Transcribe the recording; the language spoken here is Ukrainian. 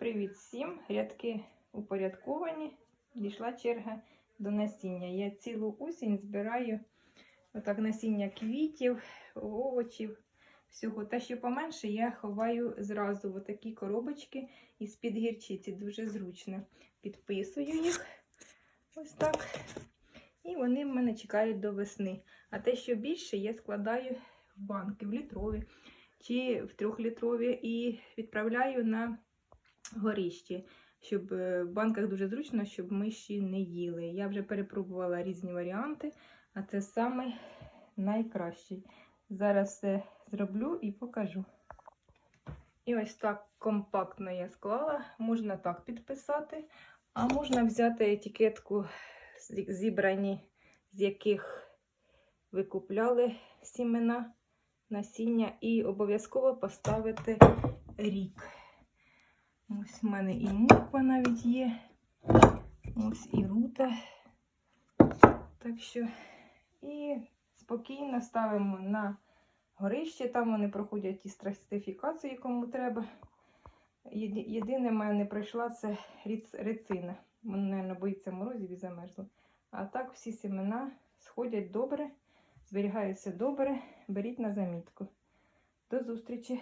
Привіт всім! Рядки упорядковані. Дійшла черга до насіння. Я цілу осінь збираю отак насіння квітів, овочів, всього. Та що поменше, я ховаю зразу в такі коробочки із-під гірчиці. Дуже зручно. Підписую їх ось так. І вони в мене чекають до весни. А те, що більше, я складаю в банки, в літрові чи в трьохлітрові і відправляю на горіще, щоб е, в банках дуже зручно, щоб миші не їли. Я вже перепробувала різні варіанти, а це самий найкращий. Зараз все зроблю і покажу. І ось так компактно я склала. Можна так підписати, а можна взяти етикетку, зібрані, з яких ви купляли сімена, насіння, і обов'язково поставити рік. Ось в мене і морква навіть є. Ось і рута. Так що і спокійно ставимо на горище. Там вони проходять і стратифікації, кому треба. Єдине, в мене не пройшла це рецина. Вона, мабуть, боїться морозів і замерзла. А так всі семена сходять добре, зберігаються добре. Беріть на замітку. До зустрічі!